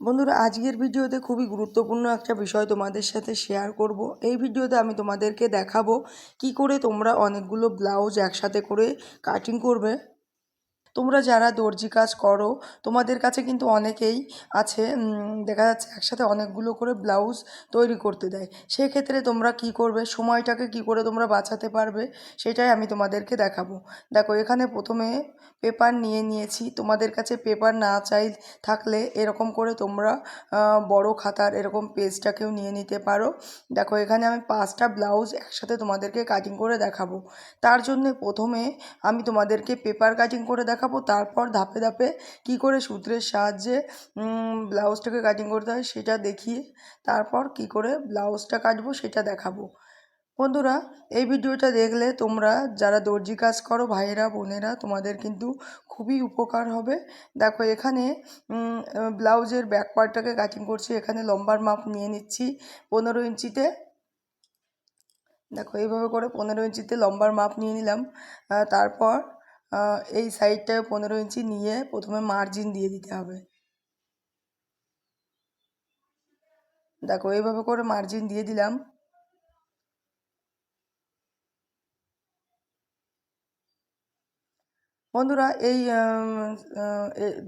বন্ধুরা, আজকের ভিডিওতে খুবই গুরুত্বপূর্ণ একটা বিষয় তোমাদের সাথে শেয়ার করব। এই ভিডিওতে আমি তোমাদেরকে দেখাবো কি করে তোমরা অনেকগুলো ব্লাউজ একসাথে করে কাটিং করবে। তোমরা যারা দর্জি কাজ করো, তোমাদের কাছে কিন্তু অনেকেই আছে দেখা যাচ্ছে একসাথে অনেকগুলো করে ব্লাউজ তৈরি করতে দেয়। সেক্ষেত্রে তোমরা কি করবে, সময়টাকে কি করে তোমরা বাঁচাতে পারবে, সেটাই আমি তোমাদেরকে দেখাবো। দেখো, এখানে প্রথমে পেপার নিয়ে নিয়েছি। তোমাদের কাছে পেপার না চাই থাকলে এরকম করে তোমরা বড় খাতার এরকম পেজটাকেও নিয়ে নিতে পারো। দেখো, এখানে আমি পাঁচটা ব্লাউজ একসাথে তোমাদেরকে কাটিং করে দেখাবো। তার জন্যে প্রথমে আমি তোমাদেরকে পেপার কাটিং করে দেখাবো। তারপর ধাপে ধাপে কি করে সূত্রের সাহায্যে ব্লাউজটাকে কাটিং করতে হয় সেটা দেখিয়ে, তারপর কি করে ব্লাউজটা কাটবো সেটা দেখাবো। বন্ধুরা, এই ভিডিওটা দেখলে তোমরা যারা দর্জি কাজ করো, ভাইয়েরা, বোনেরা, তোমাদের কিন্তু খুবই উপকার হবে। দেখো, এখানে ব্লাউজের ব্যাক পার্টটাকে কাটিং করছি, এখানে লম্বার মাপ নিয়ে নিচ্ছি পনেরো ইঞ্চিতে। দেখো, এইভাবে করে পনেরো ইঞ্চিতে লম্বার মাপ নিয়ে নিলাম। তারপর এই সাইডটায় পনেরো ইঞ্চি নিয়ে প্রথমে মার্জিন দিয়ে দিতে হবে। দেখো, এইভাবে করে মার্জিন দিয়ে দিলাম। বন্ধুরা, এই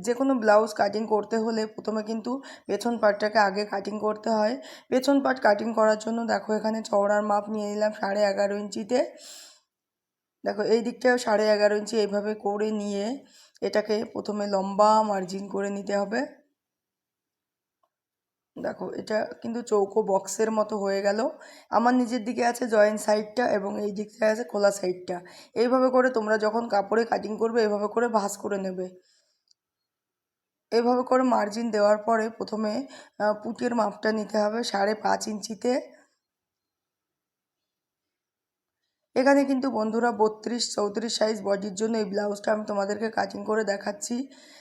যে কোনো ব্লাউজ কাটিং করতে হলে প্রথমে কিন্তু পেছন পার্টটাকে আগে কাটিং করতে হয়। পেছন পার্ট কাটিং করার জন্য দেখো, এখানে চওড়ার মাপ নিয়ে নিলাম সাড়ে এগারো ইঞ্চিতে। দেখো, এই দিকটাও সাড়ে এগারো ইঞ্চি এইভাবে করে নিয়ে এটাকে প্রথমে লম্বা মার্জিন করে নিতে হবে। দেখো, এটা কিন্তু চৌকো বক্সের মতো হয়ে গেল। আমার নিজের দিকে আছে জয়েন্ট সাইডটা এবং এই দিকটা আছে খোলা সাইডটা এইভাবে করে তোমরা যখন কাপড়ে কাটিং করবে, এইভাবে করে ভাঁজ করে নেবে। এইভাবে করে মার্জিন দেওয়ার পরে প্রথমে পুঁটের মাপটা নিতে হবে সাড়ে পাঁচ ইঞ্চিতে। এখানে কিন্তু বন্ধুরা বত্রিশ, চৌত্রিশ সাইজ বডির জন্য এই ব্লাউজটা আমি তোমাদেরকে কাটিং করে দেখাচ্ছি।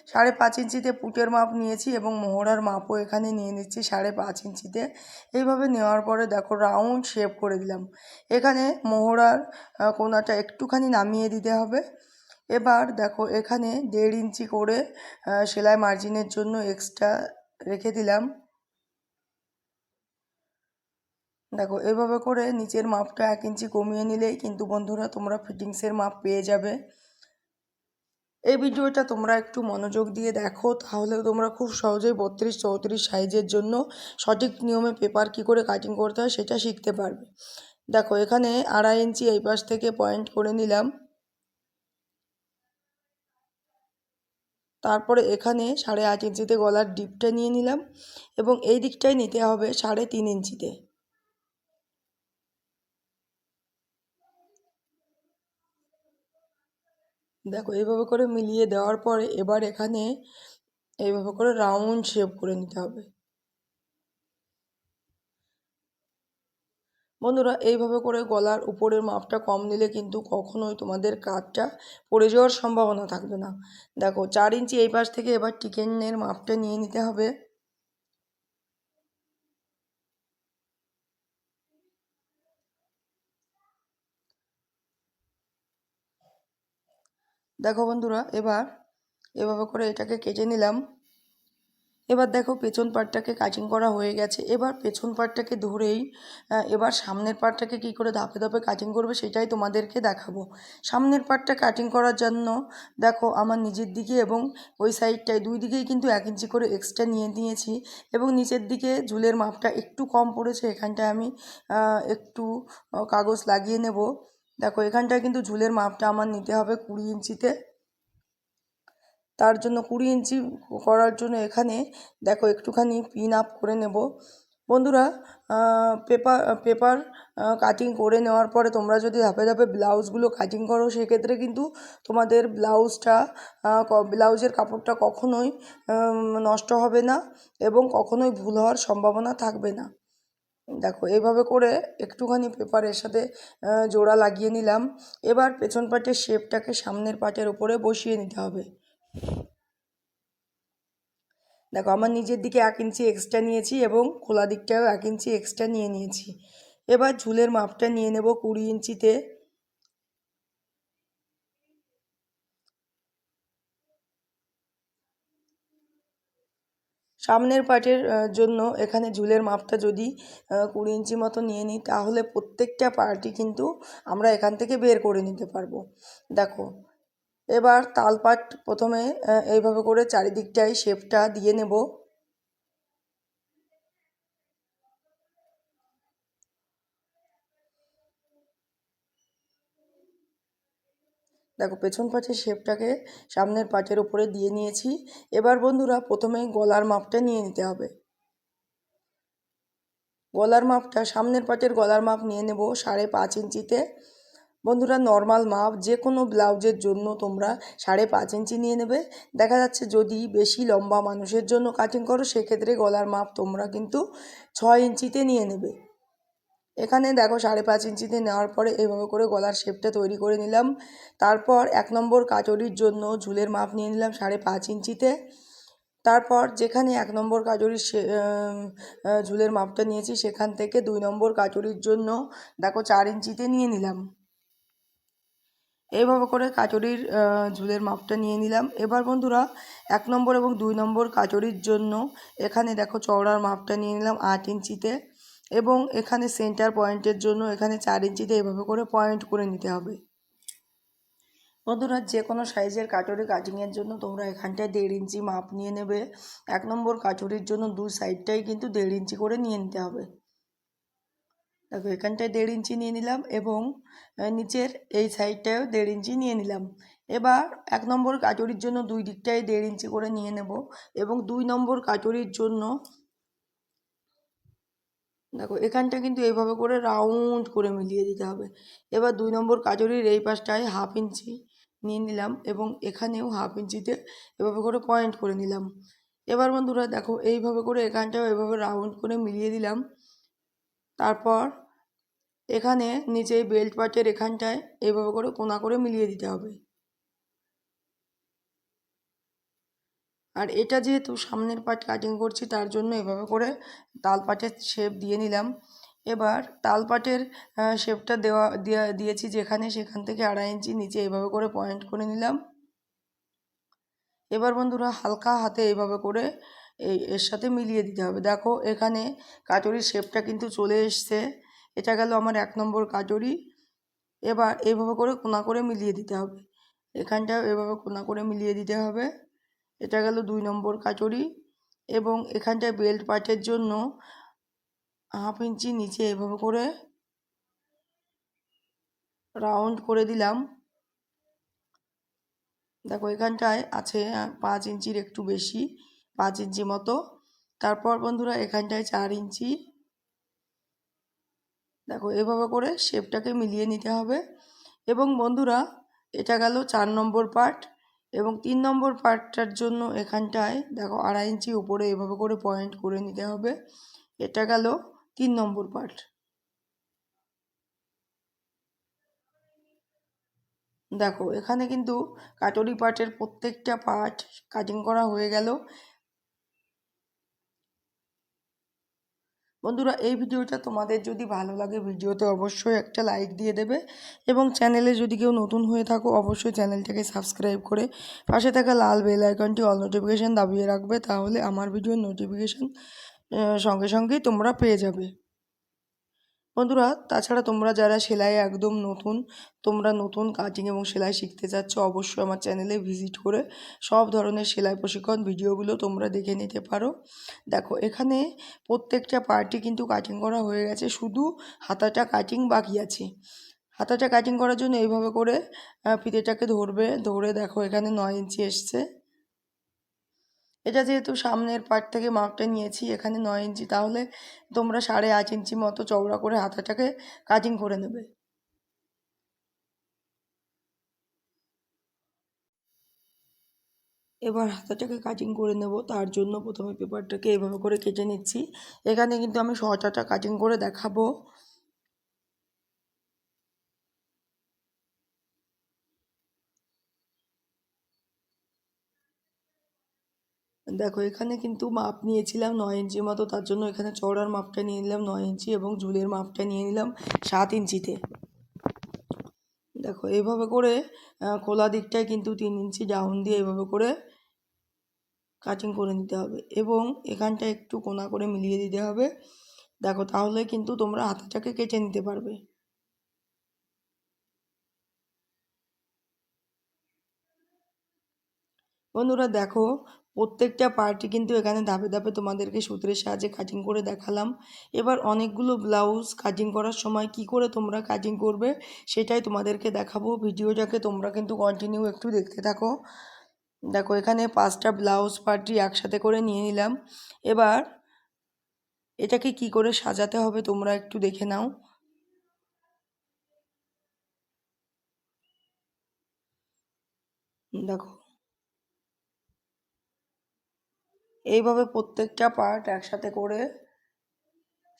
সাড়ে পাঁচ ইঞ্চিতে পুটের মাপ নিয়েছি এবং মোহরার মাপও এখানে নিয়ে নিচ্ছি সাড়ে পাঁচ ইঞ্চিতে। এইভাবে নেওয়ার পরে দেখো রাউন্ড শেপ করে দিলাম। এখানে মোহরার কোনাটা একটুখানি নামিয়ে দিতে হবে। এবার দেখো এখানে দেড় ইঞ্চি করে সেলাই মার্জিনের জন্য এক্সট্রা রেখে দিলাম। দেখো, এভাবে করে নিচের মাপটা এক ইঞ্চি কমিয়ে নিলেই কিন্তু বন্ধুরা তোমরা ফিটিংসের মাপ পেয়ে যাবে। এই ভিডিওটা তোমরা একটু মনোযোগ দিয়ে দেখো, তাহলে তোমরা খুব সহজেই বত্রিশ চৌত্রিশ সাইজের জন্য সঠিক নিয়মে পেপার কি করে কাটিং করতে হয় সেটা শিখতে পারবে। দেখো, এখানে আড়াই ইঞ্চি এই পাশ থেকে পয়েন্ট করে নিলাম। তারপরে এখানে সাড়ে আট ইঞ্চিতে গলার ডিপটা নিয়ে নিলাম এবং এই দিকটাই নিতে হবে সাড়ে তিন ইঞ্চিতে। দেখো এইভাবে করে মিলিয়ে দেওয়ার পরে এবার এখানে এইভাবে করে রাউন্ড শেপ করে নিতে হবে। বন্ধুরা, এইভাবে করে গলার উপরের মাপটা কম নিলে কিন্তু কখনোই তোমাদের কাজটা পড়ে যাওয়ার সম্ভাবনা থাকবে না। দেখো, চার ইঞ্চি এই পাশ থেকে এবার টিকেনের মাপটা নিয়ে নিতে হবে। দেখো বন্ধুরা, এবার এভাবে করে এটাকে কেটে নিলাম। এবার দেখো পেছন পার্টটাকে কাটিং করা হয়ে গেছে। এবার পেছন পাটটাকে ধরেই এবার সামনের পাটটাকে কী করে ধাপে ধাপে কাটিং করবে সেটাই তোমাদেরকে দেখাবো। সামনের পাটটা কাটিং করার জন্য দেখো আমার নিজের দিকে এবং ওই সাইডটায় দুই দিকেই কিন্তু এক ইঞ্চি করে এক্সট্রা নিয়ে নিয়েছি এবং নিচের দিকে ঝুলের মাপটা একটু কম পড়েছে। এখানটায় আমি একটু কাগজ লাগিয়ে নেব। দেখো, এখানটায় কিন্তু ঝুলের মাপটা আমার নিতে হবে কুড়ি ইঞ্চিতে। তার জন্য কুড়ি ইঞ্চি করার জন্য এখানে দেখো, একটুখানি পিন আপ করে নেব। বন্ধুরা পেপার পেপার কাটিং করে নেওয়ার পরে তোমরা যদি ধাপে ধাপে ব্লাউজগুলো কাটিং করো, সেক্ষেত্রে কিন্তু তোমাদের ব্লাউজটা ব্লাউজের কাপড়টা কখনোই নষ্ট হবে না এবং কখনোই ভুল হওয়ার সম্ভাবনা থাকবে না। দেখো এইভাবে করে একটুখানি পেপারের সাথে জোড়া লাগিয়ে নিলাম। এবার পেছন পাটের শেপটাকে সামনের পাটের উপরে বসিয়ে নিতে হবে। দেখো, আমার নিজের দিকে এক ইঞ্চি এক্সট্রা নিয়েছি এবং খোলা দিকটাও এক ইঞ্চি এক্সট্রা নিয়ে নিয়েছি। এবার ঝুলের মাপটা নিয়ে নেব কুড়ি ইঞ্চিতে। সামনের পার্টের জন্য এখানে ঝুলের মাপটা যদি কুড়ি ইঞ্চি মতো নিয়ে নিই, তাহলে প্রত্যেকটা পার্টি কিন্তু আমরা এখান থেকে বের করে নিতে পারব। দেখো, এবার তালপাট প্রথমে এইভাবে করে চারিদিকটায় শেপটা দিয়ে নেব। দেখো, পেছন পাটের শেপটাকে সামনের পাটের ওপরে দিয়ে নিয়েছি। এবার বন্ধুরা, প্রথমেই গলার মাপটা নিয়ে নিতে হবে। গলার মাপটা, সামনের পাটের গলার মাপ নিয়ে নেব সাড়ে পাঁচ ইঞ্চিতে। বন্ধুরা, নর্মাল মাপ, যে কোনো ব্লাউজের জন্য তোমরা সাড়ে পাঁচ ইঞ্চি নিয়ে নেবে। দেখা যাচ্ছে, যদি বেশি লম্বা মানুষের জন্য কাটিং করো, সেক্ষেত্রে গলার মাপ তোমরা কিন্তু ছয় ইঞ্চিতে নিয়ে নেবে। এখানে দেখো সাড়ে পাঁচ ইঞ্চিতে নেওয়ার পরে এইভাবে করে গলার শেপটা তৈরি করে নিলাম। তারপর এক নম্বর কাচরির জন্য ঝুলের মাপ নিয়ে নিলাম সাড়ে পাঁচ ইঞ্চিতে। তারপর যেখানে এক নম্বর কাচুরির ঝুলের মাপটা নিয়েছি সেখান থেকে দুই নম্বর কাচুরির জন্য দেখো চার ইঞ্চিতে নিয়ে নিলাম। এইভাবে করে কাচুরির ঝুলের মাপটা নিয়ে নিলাম। এবার বন্ধুরা এক নম্বর এবং দুই নম্বর কাচুরির জন্য এখানে দেখো চওড়ার মাপটা নিয়ে নিলাম আট ইঞ্চিতে। এবং এখানে সেন্টার পয়েন্টের জন্য এখানে চার ইঞ্চিতে এভাবে করে পয়েন্ট করে নিতে হবে। বন্ধুরা, যে কোনো সাইজের কাটুরি কাটিংয়ের জন্য তোমরা এখানটায় দেড় ইঞ্চি মাপ নিয়ে নেবে। এক নম্বর কাটুরির জন্য দু সাইডটাই কিন্তু দেড় ইঞ্চি করে নিয়ে নিতে হবে। দেখো, এখানটায় দেড় ইঞ্চি নিয়ে নিলাম এবং নিচের এই সাইডটায়ও দেড় ইঞ্চি নিয়ে নিলাম। এবার এক নম্বর কাটুরির জন্য দুই দিকটাই দেড় ইঞ্চি করে নিয়ে নেব এবং দুই নম্বর কাটুরির জন্য দেখো, এখানটা কিন্তু এইভাবে করে রাউন্ড করে মিলিয়ে দিতে হবে। এবার দুই নম্বর কাজরির এই পাশটায় হাফ ইঞ্চি নিয়ে নিলাম এবং এখানেও হাফ ইঞ্চিতে এভাবে করে পয়েন্ট করে নিলাম। এবার বন্ধুরা দেখো, এইভাবে করে এখানটাও এভাবে রাউন্ড করে মিলিয়ে দিলাম। তারপর এখানে নিচে বেল্ট পার্টের এখানটায় এইভাবে করে কোনা করে মিলিয়ে দিতে হবে। আর এটা যেহেতু সামনের পার্ট কাটিং করছি, তার জন্য এভাবে করে তাল তালপাটের শেপ দিয়ে নিলাম। এবার তালপাটের শেপটা দেওয়া দিয়েছি যেখানে, সেখান থেকে আড়াই ইঞ্চি নিচে এভাবে করে পয়েন্ট করে নিলাম। এবার বন্ধুরা হালকা হাতে এইভাবে করে এই এর সাথে মিলিয়ে দিতে হবে। দেখো এখানে কাটুরির শেপটা কিন্তু চলে এসছে। এটা গেল আমার এক নম্বর কাটুরি এবার এইভাবে করে কোনা করে মিলিয়ে দিতে হবে। এখানটাও এভাবে কোনা করে মিলিয়ে দিতে হবে। এটা গেল দুই নম্বর কাচুরি এবং এখানটায় বেল্ট পার্টের জন্য হাফ ইঞ্চি নিচে এভাবে করে রাউন্ড করে দিলাম। দেখো, এখানটায় আছে পাঁচ ইঞ্চির একটু বেশি, পাঁচ ইঞ্চি মতো। তারপর বন্ধুরা, এখানটায় চার ইঞ্চি। দেখো, এভাবে করে শেপটাকে মিলিয়ে নিতে হবে। এবং বন্ধুরা, এটা গেল চার নম্বর পার্ট এবং তিন নম্বর পার্টটার জন্য এখানটায়, দেখো আড়াই ইঞ্চি উপরে এভাবে করে পয়েন্ট করে নিতে হবে। এটা গেল তিন নম্বর পার্ট। দেখো, এখানে কিন্তু কাটরি পার্টের প্রত্যেকটা পার্ট কাটিং করা হয়ে গেল। বন্ধুরা, এই ভিডিওটা তোমাদের যদি ভালো লাগে, ভিডিওতে অবশ্যই একটা লাইক দিয়ে দেবে এবং চ্যানেলে যদি কেউ নতুন হয়ে থাকো, অবশ্যই চ্যানেলটাকে সাবস্ক্রাইব করে পাশে থাকা লাল বেল আইকনটি অল নোটিফিকেশান দাবিয়ে রাখবে, তাহলে আমার ভিডিওর নোটিফিকেশান সঙ্গে সঙ্গেই তোমরা পেয়ে যাবে। বন্ধুরা, তাছাড়া তোমরা যারা সেলাই একদম নতুন, তোমরা নতুন কাটিং এবং সেলাই শিখতে চাচ্ছ, অবশ্যই আমার চ্যানেলে ভিজিট করে সব ধরনের সেলাই প্রশিক্ষণ ভিডিওগুলো তোমরা দেখে নিতে পারো। দেখো, এখানে প্রত্যেকটা পার্টি কিন্তু কাটিং করা হয়ে গেছে, শুধু হাতাটা কাটিং বাকি আছে। হাতাটা কাটিং করার জন্য এইভাবে করে ফিতেটাকে ধরবে, ধরে দেখো এখানে নয় ইঞ্চি এসছে। এটা যেহেতু সামনের পার্ট থেকে মাপটা নিয়েছি, এখানে নয় ইঞ্চি, তাহলে তোমরা সাড়ে আট ইঞ্চি মতো চওড়া করে হাতাটাকে কাটিং করে নেবে। এবার হাতাটাকে কাটিং করে নেব, তার জন্য প্রথমে পেপারটাকে এভাবে করে কেটে নিচ্ছি। এখানে কিন্তু আমি শর্টাটা কাটিং করে দেখাবো। দেখো, এখানে কিন্তু মাপ নিয়েছিলাম নয় ইঞ্চি মতো, তার জন্য এখানে চওড়ার মাপটা নিয়ে নিলাম নয় ইঞ্চি এবং ঝুলের মাপটা নিয়ে নিলাম সাত ইঞ্চিতে। দেখো এইভাবে করে খোলা দিকটায় কিন্তু তিন ইঞ্চি ডাউন দিয়ে এইভাবে করে কাটিং করে নিতে হবে এবং এখানটা একটু কোনা করে মিলিয়ে দিতে হবে। দেখো, তাহলে কিন্তু তোমরা হাতাটাকে কেটে নিতে পারবে। বন্ধুরা, দেখো প্রত্যেকটা পার্টি কিন্তু এখানে ধাপে ধাপে তোমাদেরকে সূত্রের সাহায্যে কাটিং করে দেখালাম। এবার অনেকগুলো ব্লাউজ কাটিং করার সময় কি করে তোমরা কাটিং করবে সেটাই তোমাদেরকে দেখাবো। ভিডিওটাকে তোমরা কিন্তু কন্টিনিউ একটু দেখতে থাকো। দেখো, এখানে পাঁচটা ব্লাউজ পার্টি একসাথে করে নিয়ে নিলাম। এবার এটাকে কি করে সাজাতে হবে তোমরা একটু দেখে নাও। দেখো এইভাবে প্রত্যেকটা পার্ট একসাথে করে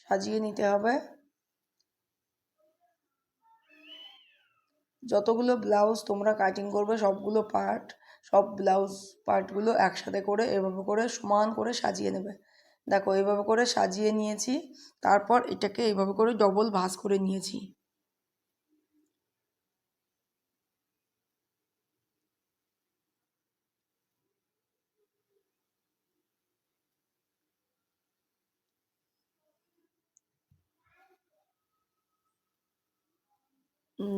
সাজিয়ে নিতে হবে। যতগুলো ব্লাউজ তোমরা কাটিং করবে, সবগুলো পার্ট সব ব্লাউজ পার্টগুলো একসাথে করে এভাবে করে সমান করে সাজিয়ে নেবে। দেখো এইভাবে করে সাজিয়ে নিয়েছি, তারপর এটাকে এইভাবে করে ডবল ভাঁজ করে নিয়েছি।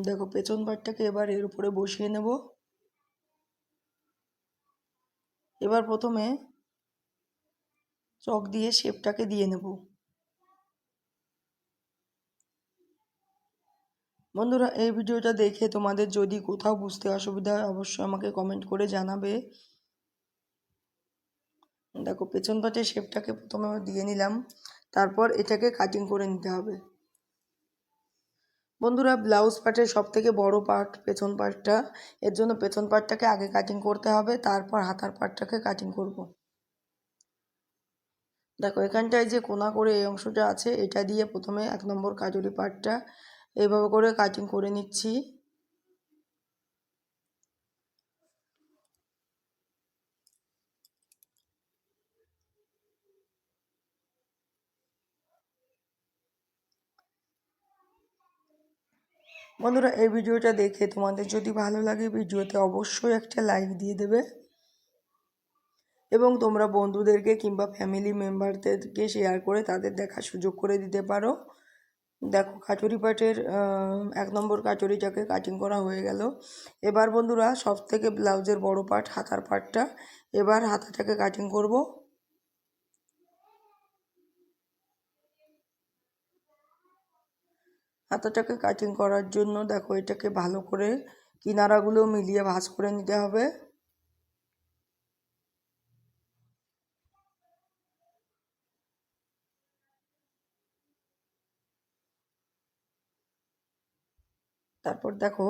দেখো, পেছন পাটটাকে এবার এর উপরে বসিয়ে নেব। এবার প্রথমে চক দিয়ে শেপটাকে দিয়ে নেব। বন্ধুরা, এই ভিডিওটা দেখে তোমাদের যদি কোথাও বুঝতে অসুবিধা হয়, অবশ্যই আমাকে কমেন্ট করে জানাবে। দেখো, পেছন পাটের শেপটাকে প্রথমে দিয়ে নিলাম। তারপর এটাকে কাটিং করে নিতে হবে। বন্ধুরা, ব্লাউজ পার্টের সব থেকে বড়ো পার্ট পেছন পার্টটা এর জন্য পেছন পার্টটাকে আগে কাটিং করতে হবে, তারপর হাতার পার্টটাকে কাটিং করব। দেখো, এখানটায় যে কোনা করে এই অংশটা আছে, এটা দিয়ে প্রথমে এক নম্বর কাজুরি পার্টটা এইভাবে করে কাটিং করে নিচ্ছি বন্ধুরা, এই ভিডিওটা দেখে তোমাদের যদি ভালো লাগে ভিডিওতে অবশ্যই একটা লাইক দিয়ে দেবে। এবং তোমরা বন্ধুদেরকে কিংবা ফ্যামিলি মেম্বারদেরকে শেয়ার করে তাদের দেখার সুযোগ করে দিতে পারো। দেখো, কাচুরি পাটের এক নম্বর কাচুরিটাকে কাটিং করা হয়ে গেল। এবার বন্ধুরা সব থেকে ব্লাউজের বড় পার্ট হাতার পার্টটা এবার হাতাটাকে কাটিং করব। হাতাটাকে কাটিং করার জন্য দেখো এটাকে ভালো করে কিনারাগুলো মিলিয়ে ভাঁজ করে নিতে হবে। তারপর দেখো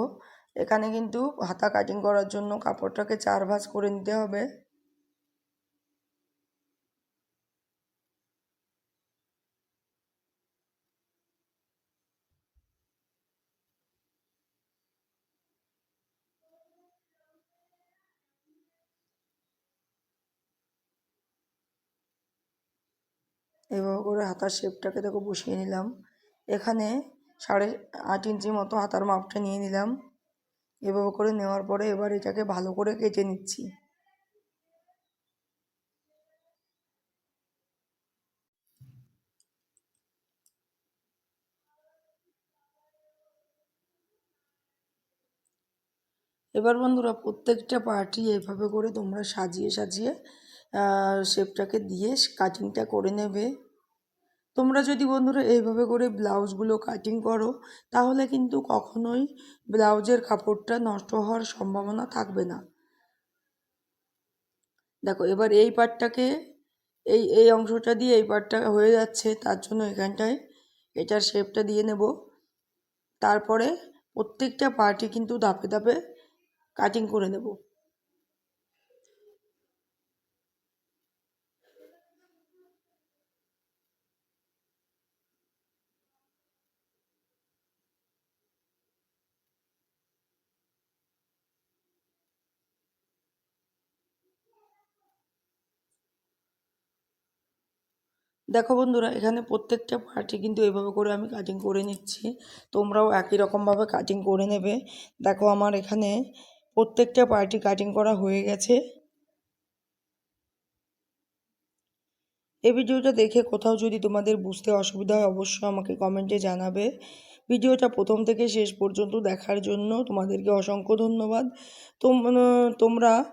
এখানে কিন্তু হাতা কাটিং করার জন্য কাপড়টাকে চার ভাঁজ করে নিতে হবে। এভাবে করে হাতার শেপটাকে দেখো বসিয়ে নিলাম। এখানে সাড়ে আট ইঞ্চি মতো হাতার মাপটা নিয়ে নিলাম। এভাবে করে নেওয়ার পরে এবার এটাকে ভালো করে কেটে নিচ্ছি। এবার বন্ধুরা প্রত্যেকটা পার্টি এভাবে করে তোমরা সাজিয়ে সাজিয়ে শেপটাকে দিয়ে কাটিংটা করে নেবে। তোমরা যদি বন্ধুরা এইভাবে করে ব্লাউজগুলো কাটিং করো, তাহলে কিন্তু কখনোই ব্লাউজের কাপড়টা নষ্ট হওয়ার সম্ভাবনা থাকবে না। দেখো, এবার এই পার্টটাকে এই এই অংশটা দিয়ে এই পার্টটা হয়ে যাচ্ছে, তার জন্য এখানটায় এটার শেপটা দিয়ে নেব। তারপরে প্রত্যেকটা পার্টি কিন্তু ধাপে ধাপে কাটিং করে নেব। দেখো বন্ধুরা, এখানে প্রত্যেকটা পার্টি কিন্তু এভাবে করে আমি কাটিং করে নিচ্ছি। তোমরাও একই রকমভাবে কাটিং করে নেবে। দেখো আমার এখানে প্রত্যেকটা পার্টি কাটিং করা হয়ে গেছে। এই ভিডিওটা দেখে কোথাও যদি তোমাদের বুঝতে অসুবিধা হয়, অবশ্যই আমাকে কমেন্টে জানাবে। ভিডিওটা প্রথম থেকে শেষ পর্যন্ত দেখার জন্য তোমাদেরকে অসংখ্য ধন্যবাদ। তোম- তোমরা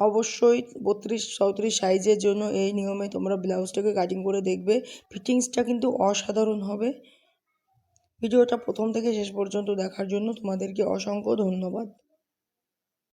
অবশ্যই বত্রিশ, চৌত্রিশ সাইজের জন্য এই নিয়মে তোমরা ব্লাউজটাকে কাটিং করে দেখবে। ফিটিংসটা কিন্তু অসাধারণ হবে। ভিডিওটা প্রথম থেকে শেষ পর্যন্ত দেখার জন্য তোমাদেরকে অসংখ্য ধন্যবাদ।